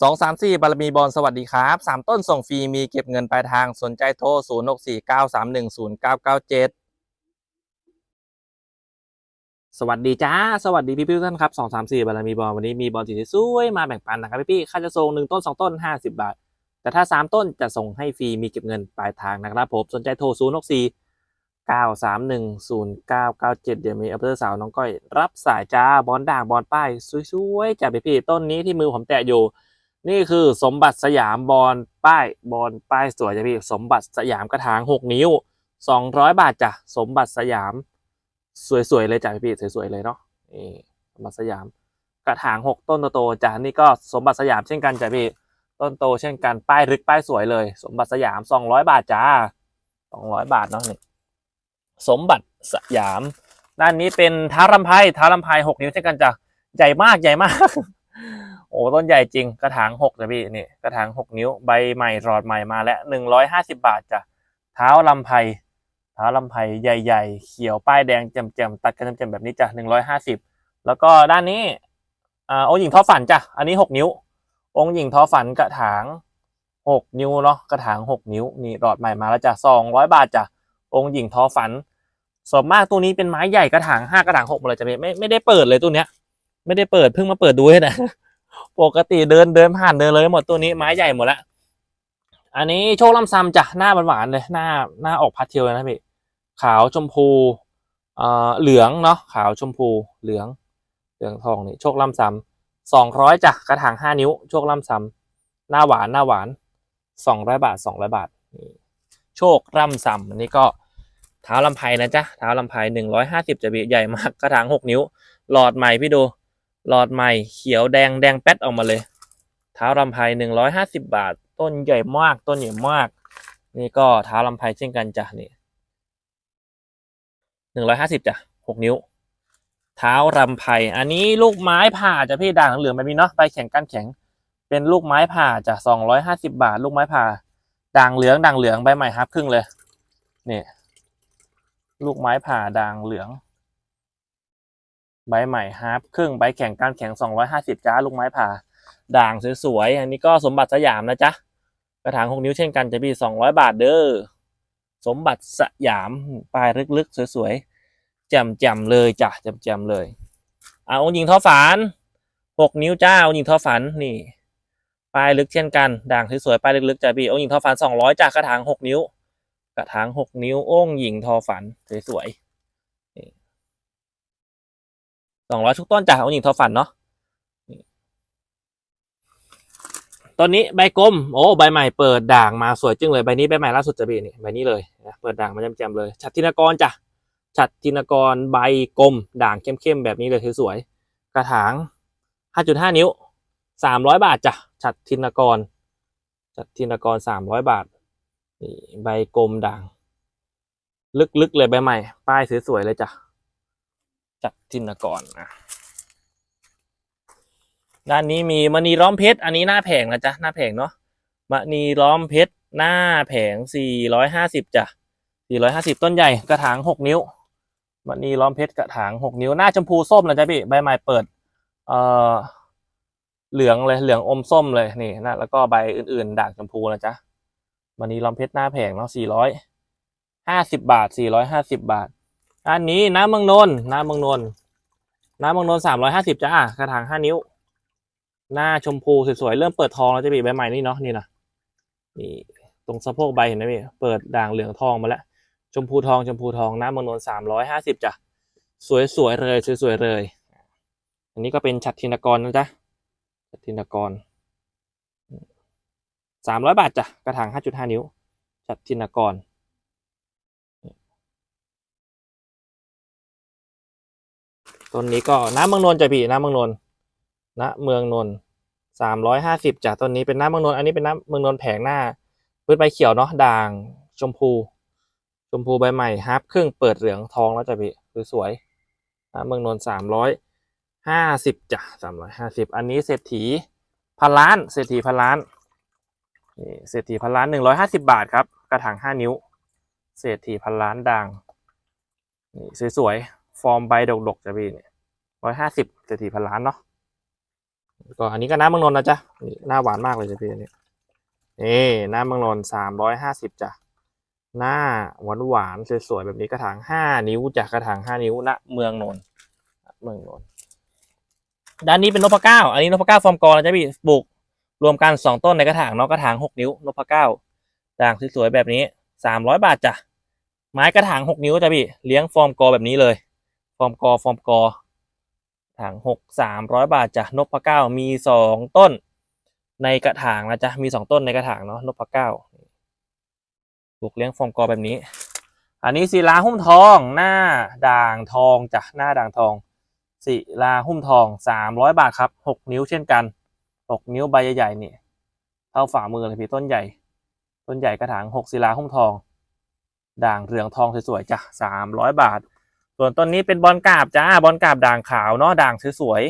สองสามสี่บารมีบอลสวัสดีครับสามต้นส่งฟรีมีเก็บเงินปลายทางสนใจโทรศูนย์หกสี่เก้าสามหนึ่งศูนย์เก้าเก้าเจ็ดสวัสดีจ้า สวัสดีพี่พี่ท่านครับสองสามสี่บารมีบอลวันนี้มีบอลสีสวยมาแบ่งปันนะครับพี่พี่ค่าจะส่งหนึ่งต้นสองต้นห้าสิบาท แต่ถ้าสามต้นจะส่งให้ฟรีมีเก็บเงินปลายทางนะครับผมสนใจโทรศูนย์หกสี่เก้าสามหนึ่งศูนย์เก้าเก้าเจ็ดเดี๋ยวมีอัปเตอร์สาวน้องก้อย รับสายจ้าบอลด่างบอลป้ายสวยๆจากพี่พี่ต้นนี้ที่มือผมแตะอยู่ นี่คือสมบัติสยามบอลป้ายบอลป้ายสวยจ้ะพี่สมบัติสยามกระถางหกนิ้วสองร้อยบาทจ้ะสมบัติสยาม สวยๆเลยจ้ะพี่สวยๆเลยเนาะนี่สมบัติสยาม กระถางหกต้นโตๆจ้ะนี่ก็สมบัติสยามเช่นกันจ้ะพี่ต้นโตเช่นกันป้ายรึกป้ายสวยเลย สมบัติสยามสองร้อยบาทจ้าสองร้อยบาทเนาะนี่สมบัติสยาม ด้านนี้เป็นท้ารำไพท้ารำไพหกนิ้วเช่นกันจ้ะใหญ่มากใหญ่มาก โอ้ต้นใหญ่จริงกระถางหกจ้ะพี่นี่กระถางหกนิ้วใบใหม่รอดใหม่มาแล้วหนึ่งร้อยห้าสิบาทจ้ะเท้าลำไพเท้าลำไพใหญ่ ๆ เขียวป้ายแดงแจ่มๆตัดกันแจ่มๆแบบนี้จ้ะหนึ่งร้อยห้าสิบแล้วก็ด้านนี้อ่าองค์หญิงท้อฝันจ้ะอันนี้หกนิ้ว องค์หญิงท้อฝันกระถางหกนิ้วเนาะกระถางหกนิ้วนี่รอดใหม่มาแล้วจ้ะสองร้อยบาทจ้ะองค์หญิงท้อฝันส่วนมากตัวนี้เป็นไม้ใหญ่กระถางห้ากระถางหกหมดเลยจ้ะพี่ไม่ไม่ได้เปิดเลยตัวเนี้ย ไม่ได้เปิดเพิ่งมาเปิดดูให้นะ ปกติเดินเดินผ่านเดินเลยหมดตัวนี้ไม้ใหญ่หมดละอันนี้โชคลำซำจ้ะหน้าหวานๆเลยหน้าหน้าออกพาเทลเลยนะพี่ขาวชมพูเอ่อเหลืองเนาะขาวชมพูเหลือง เหลืองทองนี่โชคลำซำสองร้อยจ้ะกระถางห้านิ้ว โชคลำซำหน้าหวานหน้าหวานสองร้อยบาทสองร้อยบาทนี่โชคลำซำอันนี้ก็เท้าลำไพนะจ๊ะเท้าลำไพหนึ่งร้อยห้าสิบจะบีใหญ่มากกระถางหกนิ้ว หลอดใหม่พี่ดู หลอดใหม่เขียวแดงแดงแป๊ดออกมาเลย เท้ารำไพหนึ่งร้อยห้าสิบาท ต้นใหญ่มากต้นใหญ่มาก นี่ก็เท้ารำไพเช่นกันจ้ะนี่หนึ่งร้อยห้าสิบจ้ะหกนิ้ว เท้ารำไพอันนี้ลูกไม้ผ่าจ้ะพี่ด่างเหลืองแบบนี้เนาะใบแข็งก้านแข็ง เป็นลูกไม้ผ่าจ้ะสองร้อยห้าสิบาท ลูกไม้ผ่าด่างเหลืองด่างเหลืองใบใหม่ฮับครึ่งเลย นี่ ลูกไม้ผ่าด่างเหลือง ใบใหม่ฮาร์ปครึ่งใบแข็งกานแข็งสองร้อยห้าสิบจ้าลูกไม้ผ่า ด่างสวยๆ อันนี้ก็สมบัติสยามนะจ๊ะ กระถางหกนิ้วเช่นกันจะมีสองร้อยบาทเด้อ สมบัติสยามปลายลึกๆ สวยๆแจ่มๆเลยจ้ะแจ่มๆเลยอ่าองค์หญิงท้อฝันหกนิ้วจ้าองค์หญิงท้อฝันนี่ปลายลึกเช่นกัน ด่างสวยๆปลายลึกๆจ้ะพี่องค์หญิงท้อฝันสองร้อยจ้ะกระถางหกนิ้ว กระถางหกนิ้วองค์หญิงทอฝันสวยๆ สองร้อยทุกต้นจากองค์หญิงทอฝันเนาะต้นนี้ใบกลมโอ้ใบใหม่เปิดด่างมาสวยจึงเลยใบนี้ใบใหม่ล่าสุดจะบีนี่ใบนี้เลยนะเปิดด่างมาแจ่มๆเลยฉัดทินกรจ้ะฉัดทินกรใบกลมด่างเข้มๆแบบนี้เลยสวยๆกระถาง 5.5 นิ้ว 300 บาทจ้ะฉัดทินกรฉัดทินกร 300 บาทนี่ใบกลมด่าง ลึกๆเลยใบใหม่ ป้ายสวยๆเลยจ้ะ จากทินกรนะด้านนี้มีมณีล้อมเพชร อันนี้หน้าแผงนะจ๊ะ หน้าแผงเนาะมณีล้อมเพชร หน้าแผงสี่ร้อยห้าสิบจ้ะสี่ร้อยห้าสิบต้นใหญ่กระถางหกนิ้วมณีล้อมเพชรกระถางหกนิ้ว หน้าชมพูส้มนะจ๊ะพี่ ใบใหม่เปิด เอ่อ เหลืองเลย เหลืองอมส้มเลยนี่นะ แล้วก็ใบอื่นๆด่างชมพูนะจ๊ะมณีล้อมเพชรหน้าแผงเนาะสี่ร้อยห้าสิบบาทสี่ร้อยห้าสิบบาท อันนี้น้ำเมืองนนน้ำเมืองนนน้ำเมืองนนสามร้อยห้าสิบจ้ากระถางห้านิ้ว หน้าชมพูสวยๆเริ่มเปิดทองแล้วจะบีใบใหม่นี่เนาะนี่นะนี่ตรงสะโพกใบเห็นไหมพี่เปิดด่างเหลืองทองมาแล้วชมพูทองชมพูทองน้ำเมืองนนสามร้อยห้าสิบจ้ะสวยๆเลยสวยๆเลย อันนี้ก็เป็นฉัดทินกรนะจ๊ะฉัดทินกรสามร้อยบาทจ้ะกระถางห้าจุดห้านิ้วฉัดทินกร ต้นนี้ก็น้ำเมืองนนท์จะพี่น้ำเมืองนนท์ณเมืองนนท์สามร้อยห้าสิบจ้ะต้นนี้เป็นน้ำเมืองนนท์อันนี้เป็นน้ำเมืองนนท์แผงหน้าพื้นใบเขียวเนาะด่างชมพู ชมพูใบใหม่ฮาร์ปครึ่งเปิดเหลืองทองแล้วจ้ะพี่คือสวยน้ำเมืองนนท์สามร้อยห้าสิบจ้ะสามร้อยห้าสิบอันนี้เศรษฐีพันล้านเศรษฐีพันล้านนี่เศรษฐีพันล้านหนึ่งร้อยห้าสิบาทครับ กระถางห้านิ้ว เศรษฐีพันล้านด่างนี่สวยๆ ฟอร์มใบดกๆจะพี่เนี่ยร้อยห้าสิบเศรษฐีพันล้านเนาะก็อันนี้ก็น้ำมังนนนะจ๊ะนี่หน้าหวานมากเลยจ้ะพี่อันนี้นี่น้ำมังนนสามร้อยห้าสิบจ้ะหน้าหวานหวานสวยๆแบบนี้กระถางห้านิ้วจ้ะกระถางห้านิ้วณเมืองนนเมืองนนด้านนี้เป็นนพเก้าอันนี้นพเก้าฟอร์มกอนะจ๊ะพี่ปลูกรวมกันสองต้นในกระถางเนาะกระถางหกนิ้วนพเก้าด่างสวยๆแบบนี้สามร้อยบาทจ้ะไม้กระถางหกนิ้วจ้ะพี่เลี้ยงฟอร์มกอแบบนี้เลย ฟอร์มกอฟอร์มกอถังหกสามร้อยบาทจ้ะนกพะเก้ามีสองต้น ในกระถางนะจ๊ะมีสองต้นในกระถางเนาะนกพะเก้าปลูกเลี้ยงฟอร์มกอแบบนี้ อันนี้ศิลาหุ้มทองหน้าด่างทองจ้ะหน้าด่างทองศิลาหุ้มทองสามร้อยบาทครับหกนิ้วเช่นกันหกนิ้วใบใหญ่ๆนี่เท่าฝ่ามือเลยพี่ต้นใหญ่ ต้นใหญ่กระถางหกศิลาหุ้มทอง ด่างเหลืองทองสวยๆจ้ะสามร้อยบาท ส่วนต้นนี้เป็นบอลกาบจ้าบอลกาบด่างขาวเนาะด่างสวย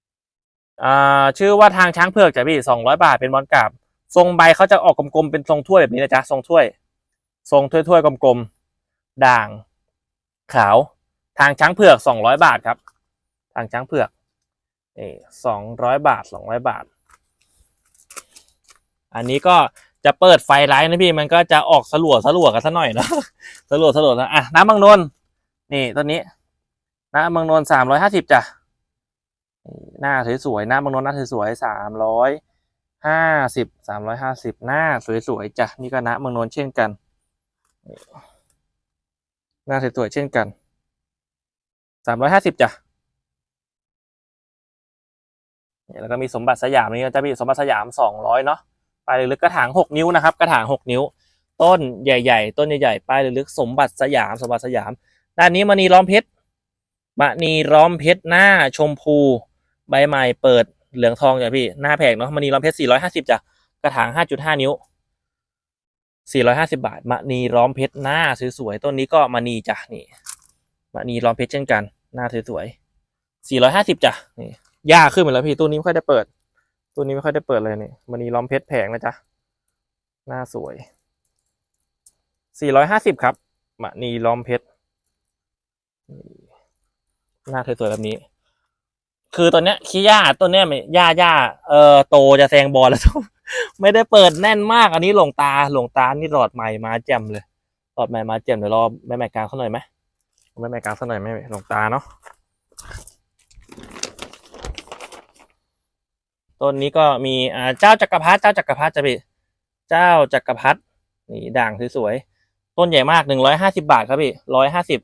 ๆอ่าชื่อว่าทางช้างเผือกจ้ะพี่สองร้อยบาทเป็นบอลกาบ ทรงใบเขาจะออกกลมๆเป็นทรงถ้วยแบบนี้นะจ๊ะทรงถ้วย ทรงถ้วยๆกลมๆด่าง ขาว ทางช้างเผือกสองร้อยบาทครับ ทางช้างเผือกเอสองร้อยบาทสองร้อยบาท อันนี้ก็จะเปิดไฟไลท์นะพี่มันก็จะออกสลัวสลัวกันซะหน่อยเนาะสลัวสลัวนะอะน้ำบางนน นี่ต้นนี้หน้าเมืองนนท์สามร้อยห้าสิบจ้ะนี่หน้าสวยๆหน้าเมืองนนท์หน้าสวยๆสามร้อยห้าสิบสามร้อยห้าสิบหน้าสวยๆจ้ะนี่ก็หน้าเมืองนนท์เช่นกันนี่หน้าสวยๆเช่นกันสามร้อยห้าสิบจ้ะนี่แล้วก็มีสมบัติสยามนี่จะมีสมบัติสยามสองร้อยเนาะปลายลึกกระถางหกนิ้วนะครับ กระถางหกนิ้ว ต้นใหญ่ ๆ ต้นใหญ่ๆปลายลึกสมบัติสยามสมบัติสยาม ด้านนี้มณีล้อมเพชรมณีล้อมเพชรหน้าชมพูใบใหม่เปิดเหลืองทองจ้ะพี่หน้าแผงเนาะมณีล้อมเพชร450จ้ะกระถาง5.5นิ้ว450บาทมณีล้อมเพชรหน้าสวยๆต้นนี้ก็มณีจ้ะนี่มณีล้อมเพชรเช่นกัน หน้าสวยๆ450จ้ะนี่ยากขึ้นหมดแล้วพี่ตัวนี้ไม่ค่อยได้เปิด ตัวนี้ไม่ค่อยได้เปิดเลยนี่มณีล้อมเพชรแผงนะจ๊ะหน้าสวย 450 ครับมณีล้อมเพชร หน้าสวยๆแบบนี้ คือตอนเนี้ยขี้ย่าต้นเนี้ยไม่ย่าย่าเอ่อโตจะแซงบอลแล้ว ไม่ได้เปิดแน่นมากอันนี้หลงตาหลงตานี่หลอดใหม่มาแจ่มเลยหลอดใหม่มาแจ่มเดี๋ยวรอแม่แม่กลางเขาหน่อยไหมแม่แม่กลางเขาหน่อยไหมหลงตาเนาะต้นนี้ก็มีอ่าเจ้าจักรพรรดิเจ้าจักรพรรดิจะพี่เจ้าจักรพรรดินี่ด่างสวยๆต้นใหญ่มากหนึ่งร้อยห้าสิบาทครับพี่ร้อยห้าสิบ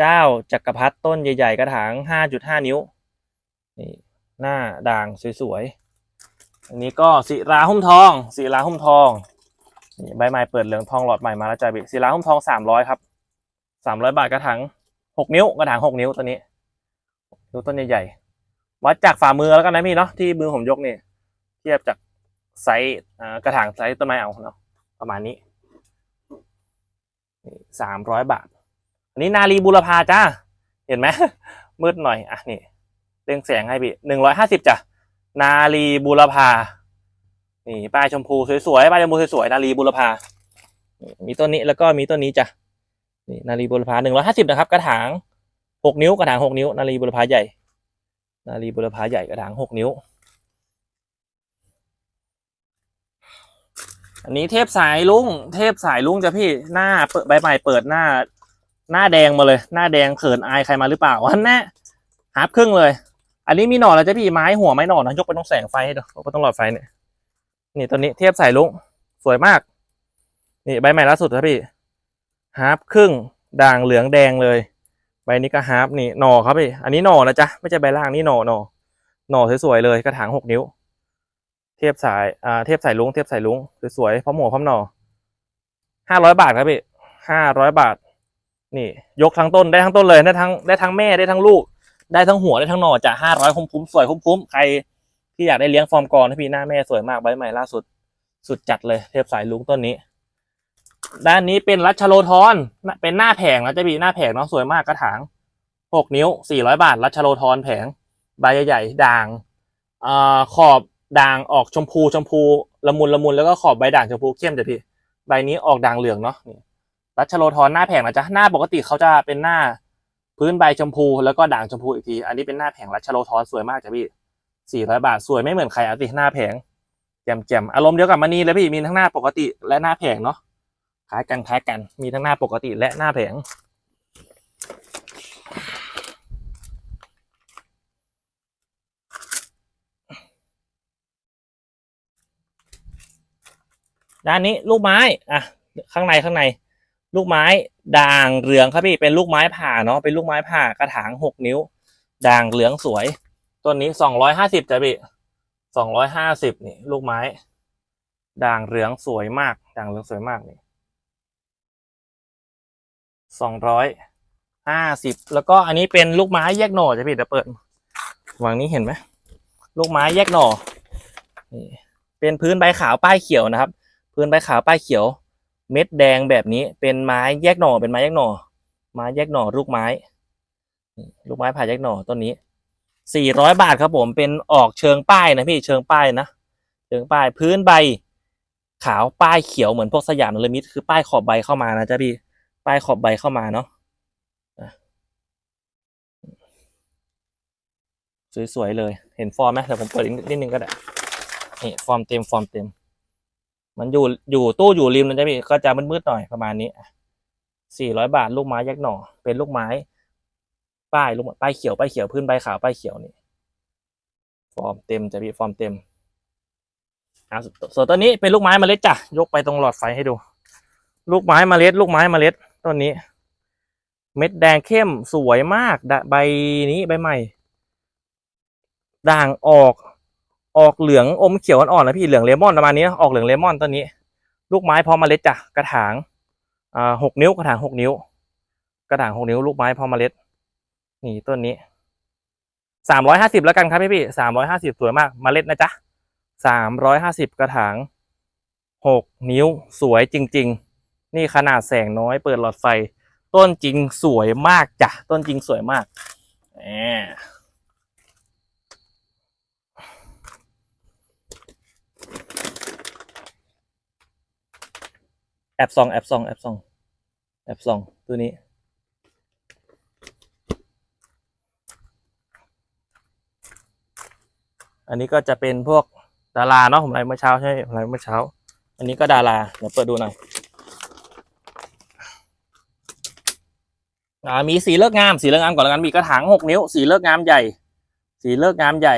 เจ้าจักรพรรดิต้นใหญ่ ๆ กระถาง 5.5 นิ้ว นี่หน้าด่างสวยๆ อันนี้ก็ศิลาหุ้มทองศิลาหุ้มทองนี่ใบใหม่เปิดเหลืองทองหลอดใหม่มาแล้วจ้าบิศิลาหุ้มทอง 300 ครับ 300 บาทกระถาง 6 นิ้วกระถาง 6 นิ้วตัวนี้ดูต้นใหญ่ๆ วัดจากฝ่ามือแล้วกันนะพี่เนาะที่มือผมยกนี่เทียบจากไซส์กระถางไซส์ต้นไม้เอาเนาะประมาณนี้นี่300บาท นี้นาลีบุรพาจ้า เห็นไหมมืดหน่อย อะนี่เร่งแสงให้พี่หนึ่งร้อยห้าสิบจ้ะ นาลีบุรพา นี่ป้ายชมพูสวยๆป้ายชมพูสวยๆนาลีบุรพา มีต้นนี้แล้วก็มีต้นนี้จ้ะ นี่นาลีบุรพาหนึ่งร้อยห้าสิบนะครับ กระถางหกนิ้วกระถางหกนิ้ว นาลีบุรพาใหญ่ นาลีบุรพาใหญ่กระถางหกนิ้ว อันนี้เทพสายลุง เทพสายลุงจ้ะพี่ หน้าเปิดใบใหม่เปิดหน้า หน้าแดงมาเลย หน้าแดงเขินอายใครมาหรือเปล่าวันแน่หาบครึ่งเลย อันนี้มีหน่อแล้วจะพี่ไม้หัวไม้หน่อนะยกไปต้องแสงไฟให้ดูยกไปต้องหลอดไฟเนี่ยนี่ตัวนี้เทียบสายลุงสวยมาก นี่ใบใหม่ล่าสุดครับพี่ฮาร์ปครึ่งด่างเหลืองแดงเลย ใบนี้ก็ฮาร์ปนี่หน่อครับพี่อันนี้หน่อนะจ๊ะไม่ใช่ใบล่างนี่หน่อหน่อหน่อสวยๆเลยกระถางหกนิ้ว เทียบสายอ่าเทียบสายลุงเทียบสายลุงสวยๆพร้อมหัวพร้อมหน่อห้าร้อยบาทครับพี่ห้าร้อยบาท นี่ ยกทั้งต้นได้ทั้งต้นเลยได้ทั้งได้ทั้งแม่ได้ทั้งลูก ได้ทั้งหัวได้ทั้งหน่อจะห้าร้อยคุ้มคุ้มๆสวยคุ้มคุ้มๆใครที่อยากได้เลี้ยงฟอร์มกรพี่หน้าแม่สวยมากใบใหม่ล่าสุด สุดจัดเลยเทพสายลุงต้นนี้ ด้านนี้เป็นรัชโลธรเป็นหน้าแผงนะจะมีหน้าแผงเนาะสวยมากกระถางหกนิ้วสี่ร้อยบาท รัชโลธรแผงใบใหญ่ๆด่างอ่าขอบด่างออกชมพูชมพูละมุนละมุนแล้วก็ขอบใบด่างชมพูเข้มจ้ะพี่ ใบนี้ออกด่างเหลืองเนาะ รัชโลธรหน้าแผงนะจ๊ะหน้าปกติเขาจะเป็นหน้าพื้นใบชมพูแล้วก็ด่างชมพูอีกที อันนี้เป็นหน้าแผงรัชโลธรสวยมากจ้ะพี่สี่ร้อยบาทสวยไม่เหมือนใครเอาสิหน้าแผงแจ่มแจ่มๆอารมณ์เดียวกับมันีเลยพี่มีทั้งหน้าปกติและหน้าแผงเนาะคล้ายกันคล้ายกันมีทั้งหน้าปกติและหน้าแผง ด้านนี้ลูกไม้อะข้างในข้างใน ลูกไม้ด่างเหลืองครับพี่เป็นลูกไม้ผ่าเนาะเป็นลูกไม้ผ่ากระถางหกนิ้ว ด่างเหลืองสวยต้นนี้สองร้อยห้าสิบจ้ะพี่สองร้อยห้าสิบนี่ ลูกไม้ ด่างเหลืองสวยมาก ด่างเหลืองสวยมากนี่สองร้อยห้าสิบแล้วก็อันนี้เป็นลูกไม้แยกหน่อจ้ะพี่เดี๋ยวเปิดวางนี้เห็นไหมลูกไม้แยกหน่อนี่เป็นพื้นใบขาวป้ายเขียวนะครับ พื้นใบขาวป้ายเขียว เม็ดแดงแบบนี้เป็นไม้แยกหน่อเป็นไม้แยกหน่อ ไม้แยกหน่อลูกไม้ ลูกไม้ผ่าแยกหน่อต้นนี้สี่ร้อยบาทครับผมเป็นออกเชิงป้ายนะพี่เชิงป้ายนะเชิงป้ายพื้นใบ ขาวป้ายเขียวเหมือนพวกสยามนลมิตคือป้ายขอบใบเข้ามานะจ๊ะพี่ป้ายขอบใบเข้ามาเนาะสวยๆเลย เห็นฟอร์มไหมเดี๋ยวผมเปิดอีกนิดนึงก็ได้นี่ฟอร์มเต็มฟอร์มเต็ม มันอยู่อยู่ตู้อยู่ริมนะจ๊ะพี่ก็จะมืดๆหน่อยประมาณนี้สี่ร้อยบาทลูกไม้ยักษ์หน่อ เป็นลูกไม้ ป้ายลูกป้ายเขียวป้ายเขียวพื้นใบขาวป้ายเขียวนี่ ฟอร์มเต็มจ้ะพี่ฟอร์มเต็มอะส่วนตัวนี้เป็นลูกไม้เมล็ดจ้ะยกไปตรงหลอดไฟให้ดู ลูกไม้เมล็ด ลูกไม้เมล็ดต้นนี้ เม็ดแดงเข้มสวยมากดะใบนี้ใบใหม่ด่างออก ออกเหลืองอมเขียวอ่อนๆนะพี่เหลืองเลมอนประมาณนี้นะออกเหลืองเลมอนต้นนี้ ลูกไม้พร้อมเมล็ดจ้ะกระถางอ่าหกนิ้วกระถางหกนิ้ว กระถางหกนิ้ว ลูกไม้พร้อมเมล็ด นี่ต้นนี้สามร้อยห้าสิบแล้วกันครับพี่พี่สามร้อยห้าสิบสวยมากเมล็ดนะจ๊ะสามร้อยห้าสิบกระถางหกนิ้วสวยจริง ๆ นี่ขนาดแสงน้อยเปิดหลอดไฟ ต้นจริงสวยมากจ้ะต้นจริงสวยมากแหม แอบซองแอบซองแอบซองแอบซองตัวนี้ อันนี้ก็จะเป็นพวกดาราเนาะผมไลฟ์เมื่อเช้าใช่ไหมผมไลฟ์เมื่อเช้า อันนี้ก็ดาราเดี๋ยวเปิดดูหน่อยอ่ามีสีเลิกงามสีเลิกงามก่อนแล้วกันมีกระถางหกนิ้ว สีเลิกงามใหญ่ สีเลิกงามใหญ่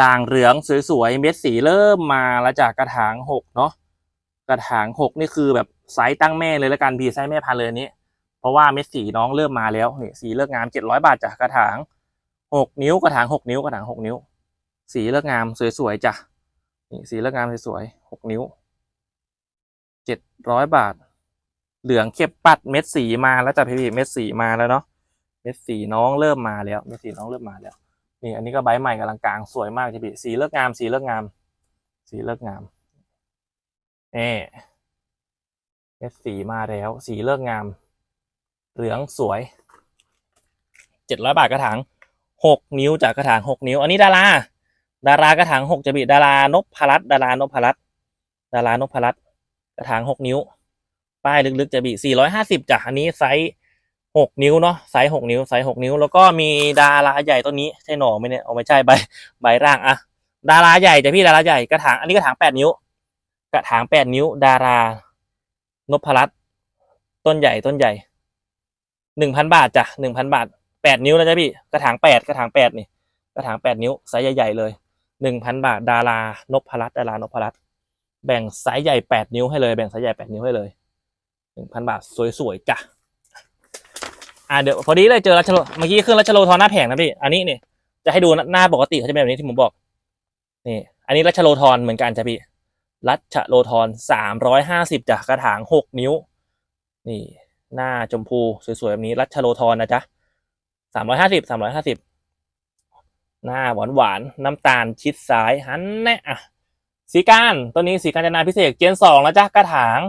ด่างเหลืองสวยๆเม็ดสีเริ่มมาแล้วจากกระถางหกเนาะ กระถางหกนี่คือแบบไซส์ตั้งแม่เลยแล้วกันพี่ไซส์แม่พันเลยนี้ เพราะว่าเม็ดสีน้องเริ่มมาแล้วนี่สีเลิกงามเจ็ดร้อยบาทจากกระถางหกนิ้วกระถางหกนิ้วกระถางหกนิ้ว สีเลิกงามสวยๆจ้ะนี่สีเลิกงามสวยๆหกนิ้วเจ็ดร้อยบาท เหลืองเข้มปัดเม็ดสีมาแล้วจ้ะพี่ๆเม็ดสีมาแล้วเนาะเม็ดสีน้องเริ่มมาแล้วเม็ดสีน้องเริ่มมาแล้วนี่อันนี้ก็ใบใหม่กำลังกลางสวยมากจ้ะพี่สีเลิกงามสีเลิกงาม สีเลิกงาม นี่เม็ดสีมาแล้ว สีเลิกงาม เหลืองสวยเจ็ดร้อยบาทกระถางหกนิ้วจากกระถางหกนิ้ว อันนี้ดารา ดารากระถางหกจะบิดารานพรัตน์ดารานพรัตน์ดารานพรัตน์กระถางหกนิ้ว ป้ายลึกๆจะบิสี่ร้อยห้าสิบจ้ะอันนี้ไซส์หกนิ้วเนาะไซส์หกนิ้วไซส์หกนิ้ว แล้วก็มีดาราใหญ่ต้นนี้ใช่หน่อไหมเนี่ยเอาไม่ใช่ใบใบร่างอะดาราใหญ่จะพี่ดาราใหญ่กระถางอันนี้กระถางแปดนิ้ว กระถางแปดนิ้ว ดารานพรัตต้นใหญ่ต้นใหญ่หนึ่งพันบาทจ้ะหนึ่งพันบาทแปดนิ้วแล้วจ้ะพี่กระถางแปดกระถางแปดนี่กระถางแปดนิ้วไซส์ใหญ่ๆเลยหนึ่งพันบาท ดารานพรัตดารานพรัตแบ่งไซส์ใหญ่แปดนิ้วให้เลยแบ่งไซส์ใหญ่แปดนิ้วให้เลยหนึ่งพันบาทสวยๆจ้ะอ่าเดี๋ยวพอดีเลยเจอรัชโลเมื่อกี้ขึ้นรัชโลทอนหน้าแผงนะพี่อันนี้เนี่ยจะให้ดูหน้าปกติเขาจะเป็นแบบนี้ที่ผมบอกนี่ อันนี้รัชโลทอนเหมือนกันจ้ะพี่ รัชโลทอนสามร้อยห้าสิบจากกระถางหกนิ้ว นี่หน้าชมพูสวยๆแบบนี้รัชโลทอนนะจ๊ะสามร้อยห้าสิบสามร้อยห้าสิบหน้าหวานหวานน้ำตาลชิดซ้ายหันแน่อะสีการตัวนี้สีการจนาพิเศษเจนสองแล้วจ้ะกระถาง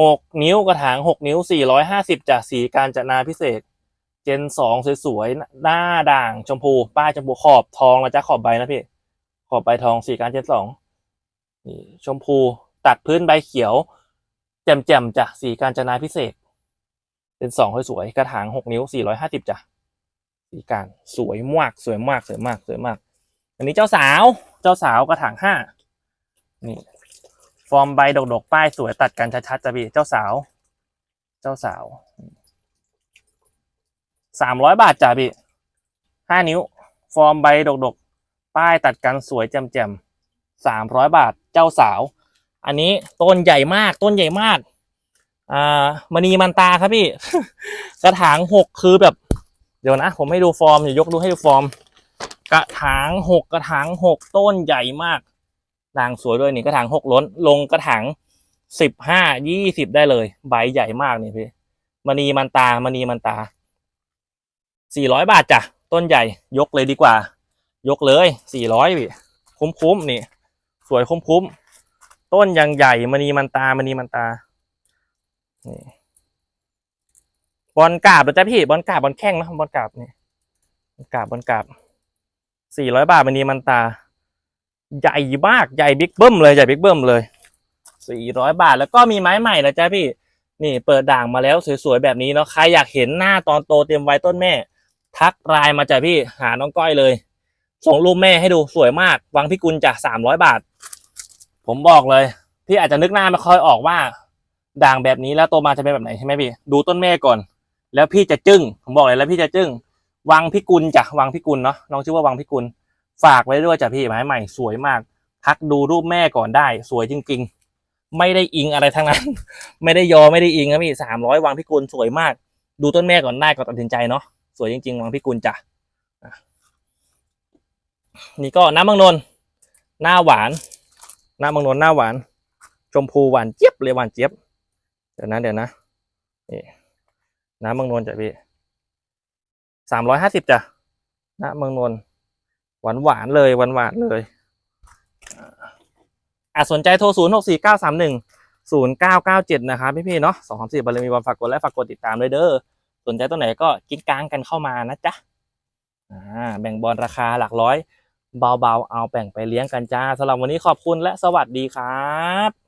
หกนิ้วกระถางหกนิ้วสี่ร้อยห้าสิบจากสีการจนาพิเศษ เจนสองสวยๆหน้าด่างชมพู ป้ายชมพูขอบทองแล้วจ้ะขอบใบนะพี่ขอบใบทองสีการเจนสอง นี่ชมพูตัดพื้นใบเขียว แจ่มๆจ้ะสีการจนาพิเศษ เป็นสองสวยๆกระถางหกนิ้วสี่ร้อยห้าสิบจ้ะสีการสวยมากสวยมากสวยมากสวยมาก อันนี้เจ้าสาวเจ้าสาวกระถางห้านี่ ฟอร์มใบดกๆป้ายสวยตัดกันชัดๆจ้ะพี่เจ้าสาว เจ้าสาวสามร้อยบาทจ้ะพี่ห้านิ้ว ฟอร์มใบดกๆป้ายตัดกันสวยแจ่มๆสามร้อยบาท เจ้าสาว อันนี้ต้นใหญ่มากต้นใหญ่มากอ่ามณีมันตาครับพี่กระถางหกคือแบบ เดี๋ยวนะ ผมให้ดูฟอร์มเดี๋ยวยกดูให้ดูฟอร์ม กระถางหกกระถางหกต้นใหญ่มากด่างสวยด้วยนี่กระถางหกล้น ลงกระถางสิบห้ายี่สิบได้เลย ใบใหญ่มากนี่พี่มณีมันตามณีมันตาสี่ร้อยบาทจ้ะต้นใหญ่ยกเลยดีกว่า ยกเลยสี่ร้อยพี่คุ้มคุ้มๆนี่ สวยคุ้มคุ้มๆต้นยังใหญ่มณีมันตามณีมันตานี่บอลกาบเหรอจ๊ะพี่บอลกาบบอลแข้งนะบอลกาบนี่บอลกาบบอลกาบสี่ร้อยบาทมันนี้มันตา ใหญ่มากใหญ่บิ๊กเบิ้มเลยใหญ่บิ๊กเบิ้มเลยสี่ร้อยบาทแล้วก็มีไม้ใหม่นะจ๊ะพี่ นี่เปิดด่างมาแล้วสวยๆแบบนี้เนาะใครอยากเห็นหน้าตอนโตเตรียมไว้ต้นแม่ ทักไลน์มาจ้ะพี่หาน้องก้อยเลย ส่งรูปแม่ให้ดูสวยมาก วังพิกุลจากสามร้อยบาท ผมบอกเลย พี่อาจจะนึกหน้าไม่ค่อยออกว่า ด่างแบบนี้แล้วโตมาจะเป็นแบบไหนใช่ไหมพี่ ดูต้นแม่ก่อน แล้วพี่จะจึ้งผมบอกเลยแล้วพี่จะจึ้งวังพิกุลจ้ะวังพิกุลเนาะน้องชื่อว่าวังพิกุล ฝากไว้ด้วยจ้ะพี่ไม้ใหม่สวยมาก ทักดูรูปแม่ก่อนได้ สวยจริง ๆ ไม่ได้อิงอะไรทั้งนั้น ไม่ได้ยอไม่ได้อิงนะพี่สามร้อยวังพิกุลสวยมาก ดูต้นแม่ก่อนได้ก่อนตัดสินใจเนาะสวยจริง ๆ วังพิกุลจ้ะอะนี่ก็น้ำมังนนหน้าหวาน น้ำมังนนหน้าหวาน ชมพูหวานเจี๊ยบเลยหวานเจี๊ยบ เดี๋ยวนะเดี๋ยวนะนี่น้ำมังนนจ้ะพี่สามร้อยห้าสิบจ้ะณเมืองนนท์หวานหวานเลยหวานหวานเลยอะสนใจโทรศูนย์หกสี่เก้าสามหนึ่งศูนย์เก้าเก้าเจ็ดนะครับพี่พี่เนาะสองสามสี่บารมีบอลฝากกดและฝากกดติดตามเลยเด้อสนใจตัวไหนก็กิ๊กกางกันเข้ามานะจ๊ะอ่าแบ่งบอลราคาหลักร้อย เบาๆ เอาแบ่งไปเลี้ยงกันจ้าสำหรับวันนี้ขอบคุณและสวัสดีครับ